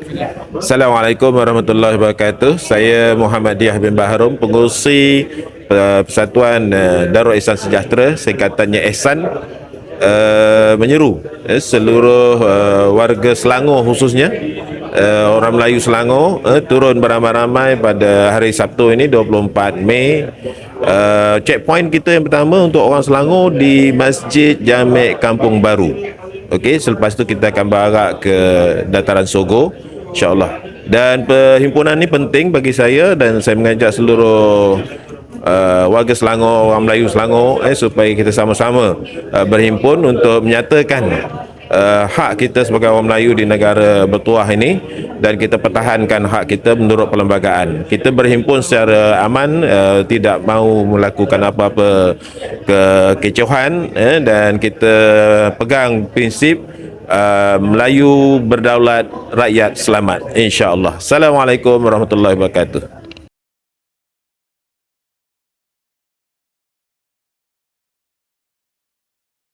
Assalamualaikum warahmatullahi wabarakatuh. Saya Muhammad Diah bin Baharum, pengurusi uh, Persatuan uh, Darul Ihsan Sejahtera, singkatannya Ihsan uh, menyeru uh, seluruh uh, warga Selangor khususnya uh, orang Melayu Selangor uh, turun beramai-ramai pada hari Sabtu ini 24 Mei. Uh, checkpoint kita yang pertama untuk orang Selangor di Masjid Jamek Kampung Baru. Okey, selepas tu kita akan berak ke Dataran Sogo insyaallah. Dan perhimpunan ni penting bagi saya dan saya mengajak seluruh uh, warga Selangor, orang Melayu Selangor eh supaya kita sama-sama uh, berhimpun untuk menyatakan uh, hak kita sebagai orang Melayu di negara bertuah ini dan kita pertahankan hak kita menurut perlembagaan. Kita berhimpun secara aman, uh, tidak mahu melakukan apa-apa kekecohan eh, dan kita pegang prinsip uh, Melayu berdaulat, rakyat selamat. InsyaAllah. Assalamualaikum warahmatullahi wabarakatuh.